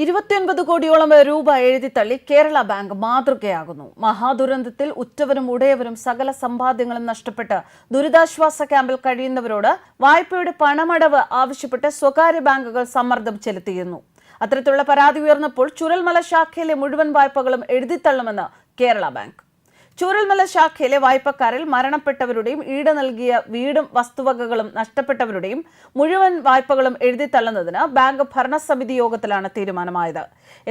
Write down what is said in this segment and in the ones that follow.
ഇരുപത്തിയൊൻപത് കോടിയോളം രൂപ എഴുതിത്തള്ളി കേരള ബാങ്ക് മാതൃകയാകുന്നു. മഹാദുരന്തത്തിൽ ഉറ്റവരും ഉടയവരും സകല സമ്പാദ്യങ്ങളും നഷ്ടപ്പെട്ട് ദുരിതാശ്വാസ ക്യാമ്പിൽ കഴിയുന്നവരോട് വായ്പയുടെ പണമടവ് ആവശ്യപ്പെട്ട് സ്വകാര്യ ബാങ്കുകൾ സമ്മർദ്ദം ചെലുത്തിയിരുന്നു. അത്തരത്തിലുള്ള പരാതി ഉയർന്നപ്പോൾ ചുരൽമല ശാഖയിലെ മുഴുവൻ വായ്പകളും എഴുതിത്തള്ളുമെന്ന് കേരള ബാങ്ക്. ചൂരൽമല ശാഖയിലെ വായ്പക്കാരിൽ മരണപ്പെട്ടവരുടെയും ഈട് നൽകിയ വീടും വസ്തുവകകളും നഷ്ടപ്പെട്ടവരുടെയും മുഴുവൻ വായ്പകളും എഴുതിത്തള്ളുന്നതിന് ബാങ്ക് ഭരണസമിതി യോഗത്തിലാണ് തീരുമാനമായത്.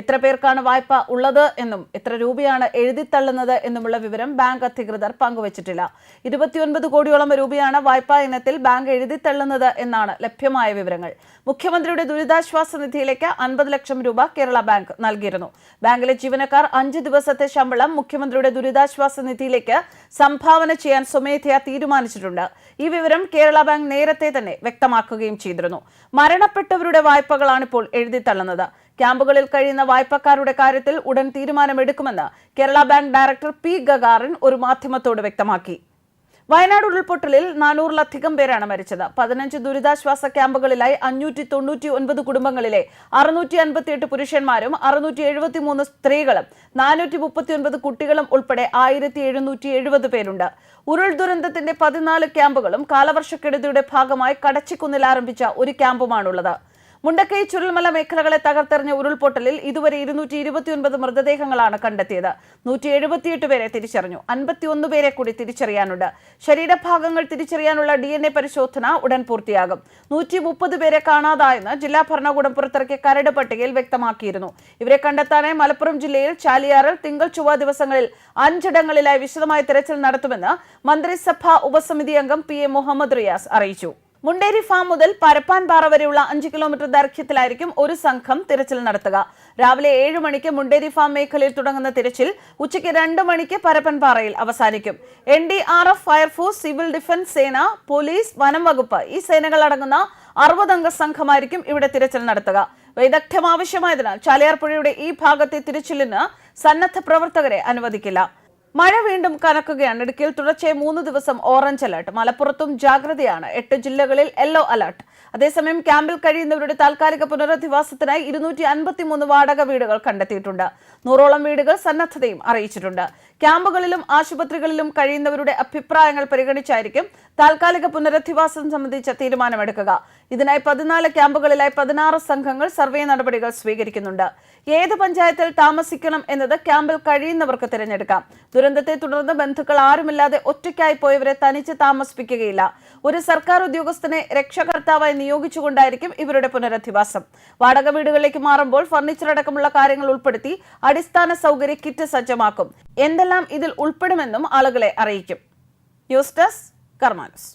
എത്ര പേർക്കാണ് വായ്പ ഉള്ളത് എന്നും എത്ര രൂപയാണ് എഴുതിത്തള്ളുന്നത് എന്നുമുള്ള വിവരം ബാങ്ക് അധികൃതർ പങ്കുവച്ചിട്ടില്ല. ഇരുപത്തിയൊൻപത് കോടിയോളം രൂപയാണ് വായ്പാ ഇനത്തിൽ ബാങ്ക് എഴുതിത്തള്ളുന്നത് എന്നാണ് ലഭ്യമായ വിവരങ്ങൾ. മുഖ്യമന്ത്രിയുടെ ദുരിതാശ്വാസ നിധിയിലേക്ക് അൻപത് ലക്ഷം രൂപ കേരള ബാങ്ക് നൽകിയിരുന്നു. ബാങ്കിലെ ജീവനക്കാർ അഞ്ച് ദിവസത്തെ ശമ്പളം മുഖ്യമന്ത്രിയുടെ ദുരിതാശ്വാസ നിധിയിലേക്ക് സംഭാവന ചെയ്യാൻ സ്വമേധയാ തീരുമാനിച്ചിട്ടുണ്ട്. ഈ വിവരം കേരള ബാങ്ക് നേരത്തെ തന്നെ വ്യക്തമാക്കുകയും ചെയ്തിരുന്നു. മരണപ്പെട്ടവരുടെ വായ്പകളാണ് ഇപ്പോൾ എഴുതിത്തള്ളുന്നത് ക്യാമ്പുകളിൽ കഴിയുന്ന വായ്പക്കാരുടെ കാര്യത്തിൽ ഉടൻ തീരുമാനമെടുക്കുമെന്ന് Kerala bank director P Gagarin ഒരു മാധ്യമത്തോട് വ്യക്തമാക്കി. വയനാട് ഉരുൾപൊട്ടലിൽ നാനൂറിലധികം പേരാണ് മരിച്ചത്. പതിനഞ്ച് ദുരിതാശ്വാസ ക്യാമ്പുകളിലായി അഞ്ഞൂറ്റി തൊണ്ണൂറ്റി ഒൻപത് കുടുംബങ്ങളിലെ അറുന്നൂറ്റി അൻപത്തിയെട്ട് പുരുഷന്മാരും അറുന്നൂറ്റി എഴുപത്തി മൂന്ന് സ്ത്രീകളും നാനൂറ്റി മുപ്പത്തി ഒൻപത് കുട്ടികളും ഉൾപ്പെടെ ആയിരത്തി എഴുന്നൂറ്റി എഴുപത് പേരുണ്ട്. ഉരുൾ ദുരന്തത്തിന്റെ പതിനാല് ക്യാമ്പുകളും കാലവർഷക്കെടുതിയുടെ ഭാഗമായി കടച്ചിക്കുന്നിൽ ആരംഭിച്ച ഒരു ക്യാമ്പുമാണുള്ളത്. മുണ്ടക്കൈ ചുരുൾമല മേഖലകളെ തകർത്തെറിഞ്ഞ ഉരുൾപൊട്ടലിൽ ഇതുവരെ ഇരുന്നൂറ്റി ഇരുപത്തിയൊൻപത് മൃതദേഹങ്ങളാണ് കണ്ടെത്തിയത്. നൂറ്റി എഴുപത്തിയെട്ട് പേരെ തിരിച്ചറിഞ്ഞു. അൻപത്തിയൊന്ന് പേരെ കൂടി തിരിച്ചറിയാനുണ്ട്. ശരീരഭാഗങ്ങൾ തിരിച്ചറിയാനുള്ള ഡി എൻ എ പരിശോധന ഉടൻ പൂർത്തിയാകും. നൂറ്റി മുപ്പത് പേരെ കാണാതായെന്ന് ജില്ലാ ഭരണകൂടം പുറത്തിറക്കിയ കരട് പട്ടികയിൽ വ്യക്തമാക്കിയിരുന്നു. ഇവരെ കണ്ടെത്താനായി മലപ്പുറം ജില്ലയിൽ ചാലിയാറിൽ തിങ്കൾ ചൊവ്വ ദിവസങ്ങളിൽ അഞ്ചിടങ്ങളിലായി വിശദമായ തിരച്ചിൽ നടത്തുമെന്ന് മന്ത്രിസഭാ ഉപസമിതി അംഗം പി എ മുഹമ്മദ് റിയാസ് അറിയിച്ചു. മുണ്ടേരി ഫാം മുതൽ പരപ്പാൻപാറ വരെയുള്ള അഞ്ച് കിലോമീറ്റർ ദൈർഘ്യത്തിലായിരിക്കും ഒരു സംഘം തിരച്ചിൽ നടത്തുക. രാവിലെ ഏഴ് മണിക്ക് മുണ്ടേരി ഫാം മേഖലയിൽ തുടങ്ങുന്ന തിരച്ചിൽ ഉച്ചയ്ക്ക് രണ്ട് മണിക്ക് പരപ്പൻപാറയിൽ അവസാനിക്കും. N D R F fire force civil defence സേന പോലീസ് വനം വകുപ്പ് ഈ സേനകൾ അടങ്ങുന്ന അറുപതംഗ സംഘമായിരിക്കും ഇവിടെ തിരച്ചിൽ നടത്തുക. വൈദഗ്ധ്യം ആവശ്യമായതിനാൽ ചാലിയാർ പുഴയുടെ ഈ ഭാഗത്തെ തിരച്ചിലിന് സന്നദ്ധ പ്രവർത്തകരെ അനുവദിക്കില്ല. മഴ വീണ്ടും കനക്കുകയാണ്. ഇടുക്കിയിൽ തുടർച്ചയായി മൂന്ന് ദിവസം ഓറഞ്ച് അലർട്ട്. മലപ്പുറത്തും ജാഗ്രതയാണ്. എട്ട് ജില്ലകളിൽ യെല്ലോ അലർട്ട്. അതേസമയം ക്യാമ്പിൽ കഴിയുന്നവരുടെ താൽക്കാലിക പുനരധിവാസത്തിനായി ഇരുന്നൂറ്റി അൻപത്തി മൂന്ന് വാടക വീടുകൾ കണ്ടെത്തിയിട്ടുണ്ട്. നൂറോളം വീടുകൾ സന്നദ്ധതയും അറിയിച്ചിട്ടുണ്ട്. ക്യാമ്പുകളിലും ആശുപത്രികളിലും കഴിയുന്നവരുടെ അഭിപ്രായങ്ങൾ പരിഗണിച്ചായിരിക്കും താൽക്കാലിക പുനരധിവാസം സംബന്ധിച്ച തീരുമാനമെടുക്കുക. ഇതിനായി പതിനാല് ക്യാമ്പുകളിലായി പതിനാറ് സംഘങ്ങൾ സർവേ നടപടികൾ സ്വീകരിക്കുന്നുണ്ട്. ഏത് പഞ്ചായത്തിൽ താമസിക്കണം എന്നത് ക്യാമ്പിൽ കഴിയുന്നവർക്ക് തിരഞ്ഞെടുക്കാം. ദുരന്തത്തെ തുടർന്ന് ബന്ധുക്കൾ ആരുമില്ലാതെ ഒറ്റയ്ക്കായി പോയവരെ തനിച്ച് താമസിപ്പിക്കുകയില്ല. ഒരു സർക്കാർ ഉദ്യോഗസ്ഥനെ രക്ഷകർത്താവായി നിയോഗിച്ചുകൊണ്ടായിരിക്കും ഇവരുടെ പുനരധിവാസം. വാടക വീടുകളിലേക്ക് മാറുമ്പോൾ ഫർണിച്ചർ അടക്കമുള്ള കാര്യങ്ങൾ ഉൾപ്പെടുത്തി അടിസ്ഥാന സൗകര്യ കിറ്റ് സജ്ജമാക്കും. എന്തെല്ലാം ഇതിൽ ഉൾപ്പെടുമെന്നും ആളുകളെ അറിയിക്കും. News desk കർമാനസ്.